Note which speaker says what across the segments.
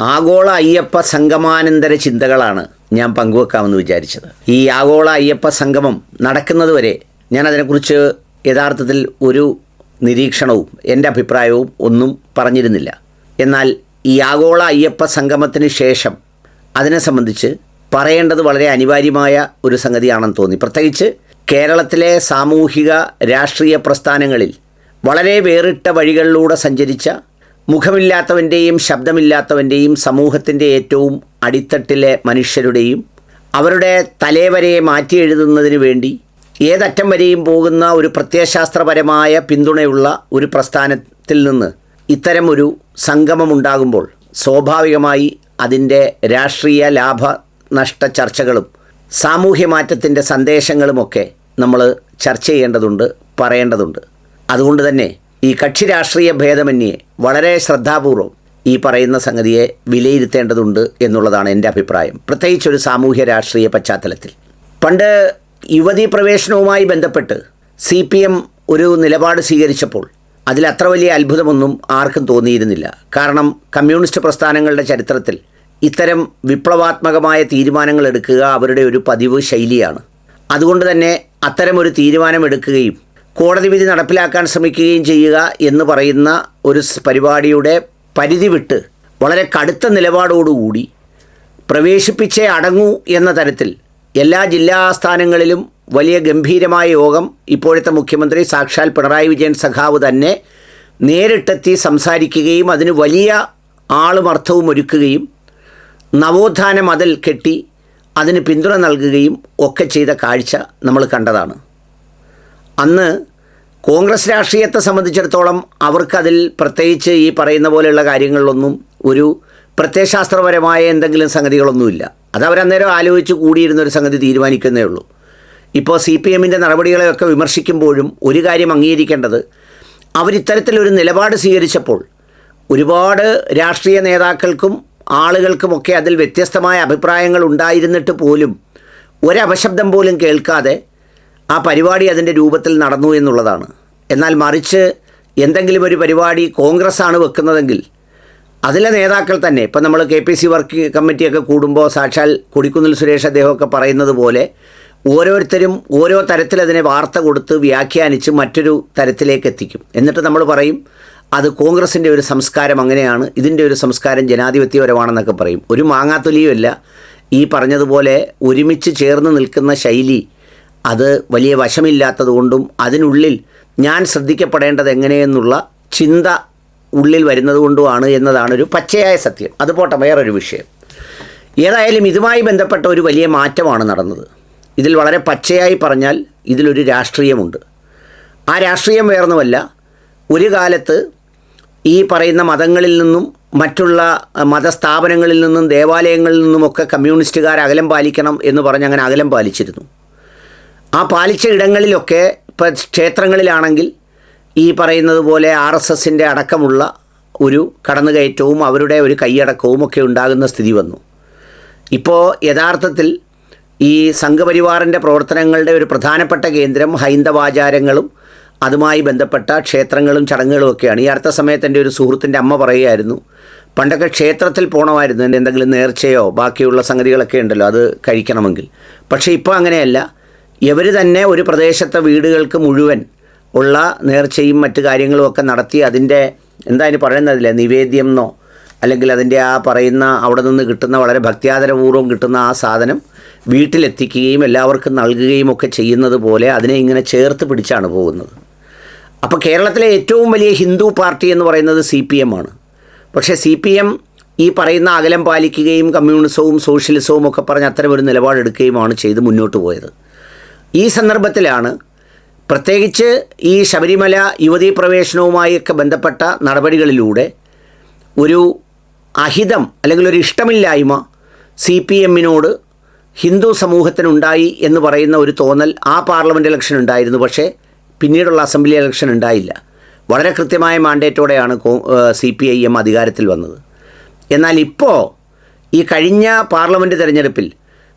Speaker 1: ആഗോള അയ്യപ്പ സംഗമാനന്തര ചിന്തകളാണ് ഞാൻ പങ്കുവെക്കാമെന്ന് വിചാരിച്ചത്. ഈ ആഗോള അയ്യപ്പ സംഗമം നടക്കുന്നതുവരെ ഞാൻ അതിനെക്കുറിച്ച് യഥാർത്ഥത്തിൽ ഒരു നിരീക്ഷണവും എന്റെ അഭിപ്രായവും ഒന്നും പറഞ്ഞിരുന്നില്ല. എന്നാൽ ഈ ആഗോള അയ്യപ്പ സംഗമത്തിന് ശേഷം അതിനെ സംബന്ധിച്ച് പറയേണ്ടത് വളരെ അനിവാര്യമായ ഒരു സംഗതിയാണെന്ന് തോന്നി. പ്രത്യേകിച്ച് കേരളത്തിലെ സാമൂഹിക രാഷ്ട്രീയ പ്രസ്ഥാനങ്ങളിൽ വളരെ വേറിട്ട വഴികളിലൂടെ സഞ്ചരിച്ച മുഖമില്ലാത്തവന്റെയും ശബ്ദമില്ലാത്തവന്റെയും സമൂഹത്തിന്റെ ഏറ്റവും അടിത്തട്ടിലെ മനുഷ്യരുടെയും അവരുടെ തലേവരയെ മാറ്റി എഴുതുന്നതിന് വേണ്ടി ഏതറ്റം വരെയും പോകുന്ന ഒരു പ്രത്യയശാസ്ത്രപരമായ പിന്തുണയുള്ള ഒരു പ്രസ്ഥാനത്തിൽ നിന്ന് ഇത്തരം ഒരു സംഗമമുണ്ടാകുമ്പോൾ സ്വാഭാവികമായി അതിന്റെ രാഷ്ട്രീയ ലാഭ നഷ്ട ചർച്ചകളും സാമൂഹ്യ മാറ്റത്തിന്റെ സന്ദേശങ്ങളുമൊക്കെ നമ്മൾ ചർച്ച ചെയ്യേണ്ടതുണ്ട് പറയേണ്ടതുണ്ട്. അതുകൊണ്ട് തന്നെ ഈ കക്ഷി രാഷ്ട്രീയ ഭേദമന്യേ വളരെ ശ്രദ്ധാപൂർവം ഈ പറയുന്ന സംഗതിയെ വിലയിരുത്തേണ്ടതുണ്ട് എന്നുള്ളതാണ് എന്റെ അഭിപ്രായം. പ്രത്യേകിച്ച് ഒരു സാമൂഹ്യ രാഷ്ട്രീയ പശ്ചാത്തലത്തിൽ. പണ്ട് യുവതീ പ്രവേശനവുമായി ബന്ധപ്പെട്ട് സി പി എം ഒരു നിലപാട് സ്വീകരിച്ചപ്പോൾ അതിൽ അത്ര വലിയ അത്ഭുതമൊന്നും ആർക്കും തോന്നിയിരുന്നില്ല. കാരണം കമ്മ്യൂണിസ്റ്റ് പ്രസ്ഥാനങ്ങളുടെ ചരിത്രത്തിൽ ഇത്തരം വിപ്ലവാത്മകമായ തീരുമാനങ്ങൾ എടുക്കുക അവരുടെ ഒരു പതിവ് ശൈലിയാണ്. അതുകൊണ്ട് തന്നെ അത്തരമൊരു തീരുമാനം എടുക്കുകയും കോടതി വിധി നടപ്പിലാക്കാൻ ശ്രമിക്കുകയും ചെയ്യുക എന്ന് പറയുന്ന ഒരു പരിപാടിയുടെ പരിധി വിട്ട് വളരെ കടുത്ത നിലപാടോടുകൂടി പ്രവേശിപ്പിച്ചേ അടങ്ങൂ എന്ന തരത്തിൽ എല്ലാ ജില്ലാ ആസ്ഥാനങ്ങളിലും വലിയ ഗംഭീരമായ യോഗം ഇപ്പോഴത്തെ മുഖ്യമന്ത്രി സാക്ഷാൽ പിണറായി വിജയൻ സഖാവ് തന്നെ നേരിട്ടെത്തി സംസാരിക്കുകയും അതിന് വലിയ ആളും അർത്ഥവും ഒരുക്കുകയും നവോത്ഥാന മതിൽ കെട്ടി അതിന് പിന്തുണ നൽകുകയും ഒക്കെ ചെയ്ത കാഴ്ച നമ്മൾ കണ്ടതാണ്. അന്ന് കോൺഗ്രസ് രാഷ്ട്രീയത്തെ സംബന്ധിച്ചിടത്തോളം അവർക്കതിൽ പ്രത്യേകിച്ച് ഈ പറയുന്ന പോലെയുള്ള കാര്യങ്ങളിലൊന്നും ഒരു പ്രത്യയശാസ്ത്രപരമായ എന്തെങ്കിലും സംഗതികളൊന്നുമില്ല. അത് അവരന്നേരം ആലോചിച്ച് കൂടിയിരുന്ന ഒരു സംഗതി തീരുമാനിക്കുന്നേ ഉള്ളൂ. ഇപ്പോൾ സി പി എമ്മിന്റെ നടപടികളെയൊക്കെ വിമർശിക്കുമ്പോഴും ഒരു കാര്യം അംഗീകരിക്കേണ്ടത് അവരിത്തരത്തിലൊരു നിലപാട് സ്വീകരിച്ചപ്പോൾ ഒരുപാട് രാഷ്ട്രീയ നേതാക്കൾക്കും ആളുകൾക്കുമൊക്കെ അതിൽ വ്യത്യസ്തമായ അഭിപ്രായങ്ങൾ ഉണ്ടായിരുന്നിട്ട് പോലും ഒരപശബ്ദം പോലും കേൾക്കാതെ ആ പരിപാടി അതിന്റെ രൂപത്തിൽ നടന്നു എന്നുള്ളതാണ്. എന്നാൽ മറിച്ച് എന്തെങ്കിലും ഒരു പരിപാടി കോൺഗ്രസ് ആണ് വെക്കുന്നതെങ്കിൽ അതിലെ നേതാക്കൾ തന്നെ ഇപ്പം നമ്മൾ കെ പി സി വർക്ക് കമ്മിറ്റിയൊക്കെ കൂടുമ്പോൾ സാക്ഷാൽ കൊടിക്കുന്നിൽ സുരേഷ് അദ്ദേഹമൊക്കെ പറയുന്നത് പോലെ ഓരോരുത്തരും ഓരോ തരത്തിൽ അതിനെ വാർത്ത കൊടുത്ത് വ്യാഖ്യാനിച്ച് മറ്റൊരു തരത്തിലേക്ക് എത്തിക്കും. എന്നിട്ട് നമ്മൾ പറയും അത് കോൺഗ്രസിന്റെ ഒരു സംസ്കാരം അങ്ങനെയാണ് ഇതിന്റെ ഒരു സംസ്കാരം ജനാധിപത്യപരമാണെന്നൊക്കെ പറയും. ഒരു മാങ്ങാത്തൊലിയുമല്ല ഈ പറഞ്ഞതുപോലെ ഒരുമിച്ച് ചേർന്ന് നിൽക്കുന്ന ശൈലി അത് വലിയ വശമില്ലാത്തതുകൊണ്ടും അതിനുള്ളിൽ ഞാൻ ശ്രദ്ധിക്കപ്പെടേണ്ടത് എങ്ങനെയെന്നുള്ള ചിന്ത ഉള്ളിൽ വരുന്നത് കൊണ്ടുമാണ് എന്നതാണ് ഒരു പച്ചയായ സത്യം. അത് പോട്ടെ വേറൊരു വിഷയം. ഏതായാലും ഇതുമായി ബന്ധപ്പെട്ട ഒരു വലിയ മാറ്റമാണ് നടന്നത്. ഇതിൽ വളരെ പച്ചയായി പറഞ്ഞാൽ ഇതിലൊരു രാഷ്ട്രീയമുണ്ട്. ആ രാഷ്ട്രീയം വേറൊന്നുമല്ല ഒരു കാലത്ത് ഈ പറയുന്ന മതങ്ങളിൽ നിന്നും മറ്റുള്ള മതസ്ഥാപനങ്ങളിൽ നിന്നും ദേവാലയങ്ങളിൽ നിന്നുമൊക്കെ കമ്മ്യൂണിസ്റ്റുകാർ അകലം പാലിക്കണം എന്ന് പറഞ്ഞ് അങ്ങനെ അകലം പാലിച്ചിരുന്നു. ആ പാലിച്ച ഇടങ്ങളിലൊക്കെ ഇപ്പം ക്ഷേത്രങ്ങളിലാണെങ്കിൽ ഈ പറയുന്നത് പോലെ ആർ എസ് എസിന്റെ അടക്കമുള്ള ഒരു കടന്നുകയറ്റവും അവരുടെ ഒരു കൈയടക്കവും ഒക്കെ ഉണ്ടാകുന്ന സ്ഥിതി വന്നു. ഇപ്പോൾ യഥാർത്ഥത്തിൽ ഈ സംഘപരിവാറിന്റെ പ്രവർത്തനങ്ങളുടെ ഒരു പ്രധാനപ്പെട്ട കേന്ദ്രം ഹൈന്ദവാചാരങ്ങളും അതുമായി ബന്ധപ്പെട്ട ക്ഷേത്രങ്ങളും ചടങ്ങുകളും ഒക്കെയാണ്. ഈ അടുത്ത സമയത്ത് എന്റെ ഒരു സുഹൃത്തിന്റെ അമ്മ പറയുമായിരുന്നു പണ്ടൊക്കെ ക്ഷേത്രത്തിൽ പോകണമായിരുന്നു എന്തെങ്കിലും നേർച്ചയോ ബാക്കിയുള്ള സംഗതികളൊക്കെ ഉണ്ടല്ലോ അത് കഴിക്കണമെങ്കിൽ. പക്ഷേ ഇപ്പോൾ അങ്ങനെയല്ല. ഇവർ തന്നെ ഒരു പ്രദേശത്തെ വീടുകൾക്ക് മുഴുവൻ ഉള്ള നേർച്ചയും മറ്റു കാര്യങ്ങളും ഒക്കെ നടത്തി അതിന്റെ എന്താ അതിന് പറയുന്നതില്ലേ? നിവേദ്യം എന്നോ അല്ലെങ്കിൽ അതിന്റെ ആ പറയുന്ന അവിടെ നിന്ന് കിട്ടുന്ന വളരെ ഭക്ത്യാദരപൂർവം കിട്ടുന്ന ആ സാധനം വീട്ടിലെത്തിക്കുകയും എല്ലാവർക്കും നൽകുകയും ഒക്കെ ചെയ്യുന്നത് പോലെ അതിനെ ഇങ്ങനെ ചേർത്ത് പിടിച്ചാണ് പോകുന്നത്. അപ്പോൾ കേരളത്തിലെ ഏറ്റവും വലിയ ഹിന്ദു പാർട്ടി എന്ന് പറയുന്നത് സി പി എം ആണ്. പക്ഷേ സി പി എം ഈ പറയുന്ന അകലം പാലിക്കുകയും കമ്മ്യൂണിസവും സോഷ്യലിസവും ഒക്കെ പറഞ്ഞ് അത്തരമൊരു നിലപാടെടുക്കുകയുമാണ് ചെയ്ത് മുന്നോട്ട് പോയത്. ഈ സന്ദർഭത്തിലാണ് പ്രത്യേകിച്ച് ഈ ശബരിമല യുവതീ പ്രവേശനവുമായൊക്കെ ബന്ധപ്പെട്ട നടപടികളിലൂടെ ഒരു അഹിതം അല്ലെങ്കിൽ ഒരു ഇഷ്ടമില്ലായ്മ സി പി എമ്മിനോട് ഹിന്ദു സമൂഹത്തിനുണ്ടായി എന്ന് പറയുന്ന ഒരു തോന്നൽ ആ പാർലമെന്റ് ഇലക്ഷൻ ഉണ്ടായിരുന്നു. പക്ഷേ പിന്നീടുള്ള അസംബ്ലി ഇലക്ഷൻ ഉണ്ടായില്ല. വളരെ കൃത്യമായ മാൻഡേറ്റോടെയാണ് സി പി ഐ എം അധികാരത്തിൽ വന്നത്. എന്നാൽ ഇപ്പോൾ ഈ കഴിഞ്ഞ പാർലമെന്റ് തിരഞ്ഞെടുപ്പിൽ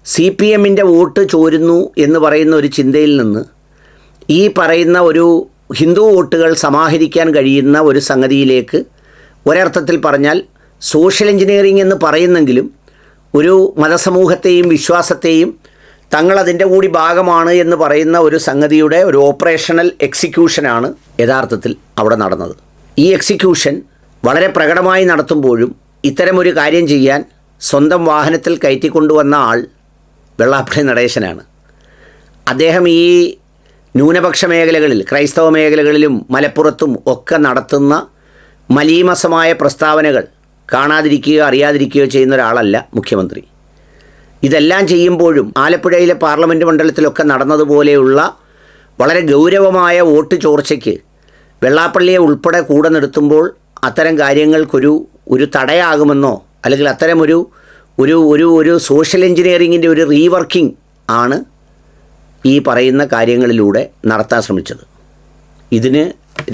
Speaker 1: സി പി എമ്മിന്റെ വോട്ട് ചോരുന്നു എന്ന് പറയുന്ന ഒരു ചിന്തയിൽ നിന്ന് ഈ പറയുന്ന ഒരു ഹിന്ദു വോട്ടുകൾ സമാഹരിക്കാൻ കഴിയുന്ന ഒരു സംഗതിയിലേക്ക് ഒരർത്ഥത്തിൽ പറഞ്ഞാൽ സോഷ്യൽ എഞ്ചിനീയറിംഗ് എന്ന് പറയുന്നെങ്കിലും ഒരു മതസമൂഹത്തെയും വിശ്വാസത്തെയും തങ്ങളതിന്റെ കൂടി ഭാഗമാണ് എന്ന് പറയുന്ന ഒരു സംഗതിയുടെ ഒരു ഓപ്പറേഷണൽ എക്സിക്യൂഷനാണ് യഥാർത്ഥത്തിൽ അവിടെ നടന്നത്. ഈ എക്സിക്യൂഷൻ വളരെ പ്രകടമായി നടത്തുമ്പോഴും ഇത്തരമൊരു കാര്യം ചെയ്യാൻ സ്വന്തം വാഹനത്തിൽ കയറ്റിക്കൊണ്ടുവന്ന ആൾ വെള്ളാപ്പള്ളി നടേശനാണ്. അദ്ദേഹം ഈ ന്യൂനപക്ഷ മേഖലകളിൽ ക്രൈസ്തവ മേഖലകളിലും മലപ്പുറത്തും ഒക്കെ നടത്തുന്ന മലീമസമായ പ്രസ്താവനകൾ കാണാതിരിക്കുകയോ അറിയാതിരിക്കുകയോ ചെയ്യുന്ന ഒരാളല്ല മുഖ്യമന്ത്രി. ഇതെല്ലാം ചെയ്യുമ്പോഴും ആലപ്പുഴയിലെ പാർലമെന്റ് മണ്ഡലത്തിലൊക്കെ നടന്നതുപോലെയുള്ള വളരെ ഗൗരവമായ വോട്ട് ചോർച്ചയ്ക്ക് വെള്ളാപ്പള്ളിയെ ഉൾപ്പെടെ കൂടെ നിർത്തുമ്പോൾ അത്തരം കാര്യങ്ങൾക്കൊരു ഒരു തടയാകുമെന്നോ അല്ലെങ്കിൽ അത്തരമൊരു ഒരു ഒരു ഒരു സോഷ്യൽ എഞ്ചിനീയറിങ്ങിന്റെ ഒരു റീവർക്കിംഗ് ആണ് ഈ പറയുന്ന കാര്യങ്ങളിലൂടെ നടത്താൻ ശ്രമിച്ചത്. ഇതിന്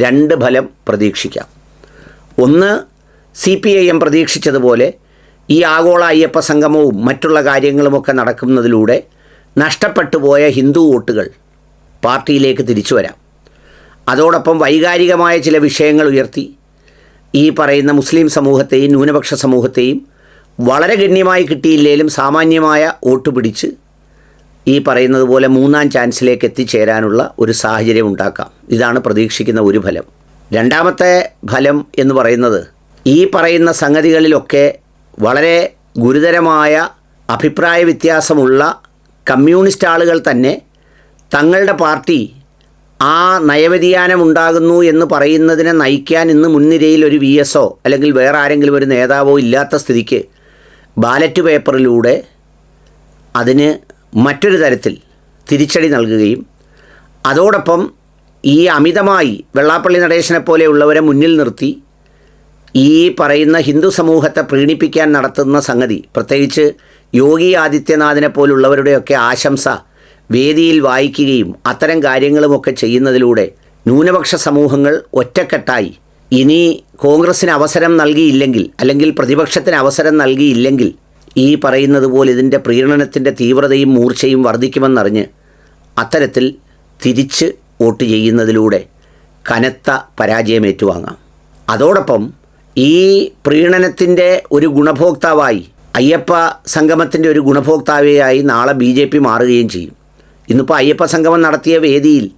Speaker 1: രണ്ട് ഫലം പ്രതീക്ഷിക്കാം. ഒന്ന് സി പി ഐ എം പ്രതീക്ഷിച്ചതുപോലെ ഈ ആഗോള അയ്യപ്പ സംഗമവും മറ്റുള്ള കാര്യങ്ങളുമൊക്കെ നടക്കുന്നതിലൂടെ നഷ്ടപ്പെട്ടു പോയ ഹിന്ദു വോട്ടുകൾ പാർട്ടിയിലേക്ക് തിരിച്ചു വരാം. അതോടൊപ്പം വൈകാരികമായ ചില വിഷയങ്ങൾ ഉയർത്തി ഈ പറയുന്ന മുസ്ലിം സമൂഹത്തെയും ന്യൂനപക്ഷ സമൂഹത്തെയും വളരെ ഗണ്യമായി കിട്ടിയില്ലെങ്കിലും സാമാന്യമായ വോട്ട് പിടിച്ച് ഈ പറയുന്നത് പോലെ മൂന്നാം ചാൻസിലേക്ക് എത്തിച്ചേരാനുള്ള ഒരു സാഹചര്യം ഉണ്ടാക്കാം. ഇതാണ് പ്രതീക്ഷിക്കുന്ന ഒരു ഫലം. രണ്ടാമത്തെ ഫലം എന്ന് പറയുന്നത് ഈ പറയുന്ന സംഗതികളിലൊക്കെ വളരെ ഗുരുതരമായ അഭിപ്രായ വ്യത്യാസമുള്ള കമ്മ്യൂണിസ്റ്റ് ആളുകൾ തന്നെ തങ്ങളുടെ പാർട്ടി ആ നയവ്യതിയാനം ഉണ്ടാകുന്നു എന്ന് പറയുന്നതിനെ നയിക്കാൻ ഇന്ന് മുൻനിരയിൽ ഒരു വി അല്ലെങ്കിൽ വേറെ ആരെങ്കിലും ഒരു നേതാവോ ഇല്ലാത്ത സ്ഥിതിക്ക് ബാലറ്റ് പേപ്പറിലൂടെ അതിന് മറ്റൊരു തരത്തിൽ തിരിച്ചടി നൽകുകയും അതോടൊപ്പം ഈ അമിതമായി വെള്ളാപ്പള്ളി നടേശനെ പോലെയുള്ളവരെ മുന്നിൽ നിർത്തി ഈ പറയുന്ന ഹിന്ദു സമൂഹത്തെ പ്രീണിപ്പിക്കാൻ നടത്തുന്ന സംഗതി പ്രത്യേകിച്ച് യോഗി ആദിത്യനാഥിനെ പോലുള്ളവരുടെയൊക്കെ ആശംസ വേദിയിൽ വായിക്കുകയും അത്തരം കാര്യങ്ങളുമൊക്കെ ചെയ്യുന്നതിലൂടെ ന്യൂനപക്ഷ സമൂഹങ്ങൾ ഒറ്റക്കെട്ടായി ഇനി കോൺഗ്രസിന് അവസരം നൽകിയില്ലെങ്കിൽ അല്ലെങ്കിൽ പ്രതിപക്ഷത്തിന് അവസരം നൽകിയില്ലെങ്കിൽ ഈ പറയുന്നത് പോലെ ഇതിന്റെ പ്രീണനത്തിന്റെ തീവ്രതയും മൂർച്ചയും വർദ്ധിക്കുമെന്നറിഞ്ഞ് അത്തരത്തിൽ തിരിച്ച് വോട്ട് ചെയ്യുന്നതിലൂടെ കനത്ത പരാജയം ഏറ്റുവാങ്ങാം. അതോടൊപ്പം ഈ പ്രീണനത്തിന്റെ ഒരു ഗുണഭോക്താവായി അയ്യപ്പ സംഗമത്തിന്റെ ഒരു ഗുണഭോക്താവയായി നാളെ ബി മാറുകയും ചെയ്യും. ഇന്നിപ്പോൾ അയ്യപ്പ സംഗമം നടത്തിയ വേദിയിൽ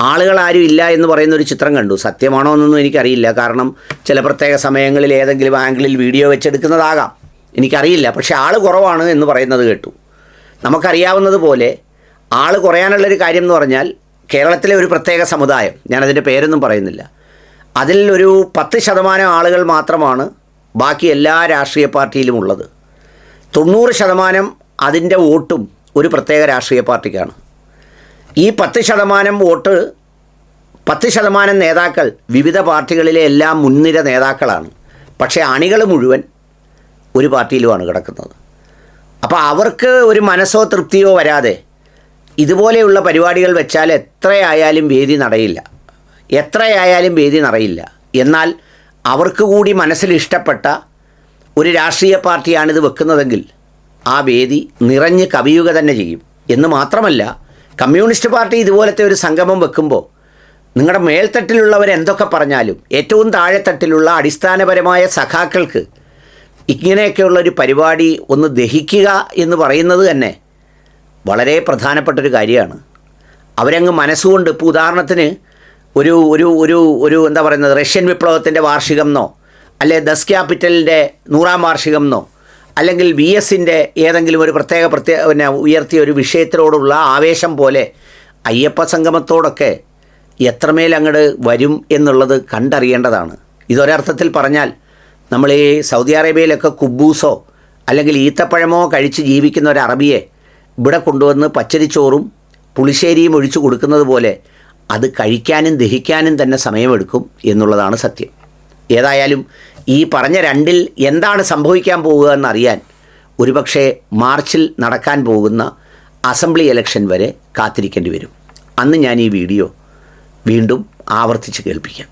Speaker 1: ആളുകൾ ആരും ഇല്ല എന്ന് പറയുന്ന ഒരു ചിത്രം കണ്ടു. സത്യമാണോ എന്നൊന്നും എനിക്കറിയില്ല. കാരണം ചില പ്രത്യേക സമയങ്ങളിൽ ഏതെങ്കിലും ആംഗിളിൽ വീഡിയോ വെച്ചെടുക്കുന്നതാകാം. എനിക്കറിയില്ല. പക്ഷേ ആൾ കുറവാണ് എന്ന് പറയുന്നത് കേട്ടു. നമുക്കറിയാവുന്നത് പോലെ ആൾ കുറയാനുള്ളൊരു കാര്യം എന്ന് പറഞ്ഞാൽ കേരളത്തിലെ ഒരു പ്രത്യേക സമുദായം. ഞാനതിന്റെ പേരൊന്നും പറയുന്നില്ല. അതിൽ ഒരു പത്ത് ശതമാനം ആളുകൾ മാത്രമാണ് ബാക്കി എല്ലാ രാഷ്ട്രീയ പാർട്ടിയിലും ഉള്ളത് തൊണ്ണൂറ് ശതമാനം അതിന്റെ വോട്ടും ഒരു പ്രത്യേക രാഷ്ട്രീയ പാർട്ടിക്കാണ്. ഈ പത്ത് ശതമാനം വോട്ട് പത്ത് ശതമാനം നേതാക്കൾ വിവിധ പാർട്ടികളിലെ എല്ലാ മുൻനിര നേതാക്കളാണ്. പക്ഷേ അണികൾ മുഴുവൻ ഒരു പാർട്ടിയിലുമാണ് കിടക്കുന്നത്. അപ്പോൾ അവർക്ക് ഒരു മനസ്സോ തൃപ്തിയോ വരാതെ ഇതുപോലെയുള്ള പരിപാടികൾ വെച്ചാൽ എത്രയായാലും വേദി നടയില്ല. എത്രയായാലും വേദി നിറയില്ല എന്നാൽ അവർക്ക് കൂടി മനസ്സിൽ ഇഷ്ടപ്പെട്ട ഒരു രാഷ്ട്രീയ പാർട്ടിയാണിത് വെക്കുന്നതെങ്കിൽ ആ വേദി നിറഞ്ഞ് കവിയുക തന്നെ ചെയ്യും. എന്ന് മാത്രമല്ല കമ്മ്യൂണിസ്റ്റ് പാർട്ടി ഇതുപോലത്തെ ഒരു സംഗമം വെക്കുമ്പോൾ നിങ്ങളുടെ മേൽത്തട്ടിലുള്ളവർ എന്തൊക്കെ പറഞ്ഞാലും ഏറ്റവും താഴെത്തട്ടിലുള്ള അടിസ്ഥാനപരമായ സഖാക്കൾക്ക് ഇങ്ങനെയൊക്കെയുള്ള ഒരു പരിപാടി ഒന്ന് ദഹിക്കുക എന്ന് പറയുന്നത് തന്നെ വളരെ പ്രധാനപ്പെട്ടൊരു കാര്യമാണ്. അവരങ്ങ് മനസ്സുകൊണ്ട് ഇപ്പോൾ ഉദാഹരണത്തിന് ഒരു ഒരു ഒരു ഒരു എന്താ പറയുന്നത് റഷ്യൻ വിപ്ലവത്തിന്റെ വാർഷികം എന്നോ അല്ലെ ദസ് ക്യാപിറ്റലിന്റെ നൂറാം വാർഷികം എന്നോ അല്ലെങ്കിൽ വി എസിന്റെ ഏതെങ്കിലും ഒരു പ്രത്യേക പ്രത്യേക പിന്നെ ഉയർത്തിയ ഒരു വിഷയത്തിനോടുള്ള ആവേശം പോലെ അയ്യപ്പ സംഗമത്തോടൊക്കെ എത്രമേൽ അങ്ങോട്ട് വരും എന്നുള്ളത് കണ്ടറിയേണ്ടതാണ്. ഇതൊരർത്ഥത്തിൽ പറഞ്ഞാൽ നമ്മൾ ഈ സൗദി അറേബ്യയിലൊക്കെ കുബൂസോ അല്ലെങ്കിൽ ഈത്തപ്പഴമോ കഴിച്ച് ജീവിക്കുന്ന ഒരു അറബിയെ ഇവിടെ കൊണ്ടുവന്ന് പച്ചരിച്ചോറും പുളിശ്ശേരിയും ഒഴിച്ചു കൊടുക്കുന്നത് പോലെ അത് കഴിക്കാനും ദഹിക്കാനും തന്നെ സമയമെടുക്കും എന്നുള്ളതാണ് സത്യം. ഏതായാലും ഈ പറഞ്ഞ രണ്ടിൽ എന്താണ് സംഭവിക്കാൻ പോവുക എന്നറിയാൻ ഒരുപക്ഷെ മാർച്ചിൽ നടക്കാൻ പോകുന്ന അസംബ്ലി ഇലക്ഷൻ വരെ കാത്തിരിക്കേണ്ടി വരും. അന്ന് ഞാൻ ഈ വീഡിയോ വീണ്ടും ആവർത്തിച്ച് കേൾപ്പിക്കാം.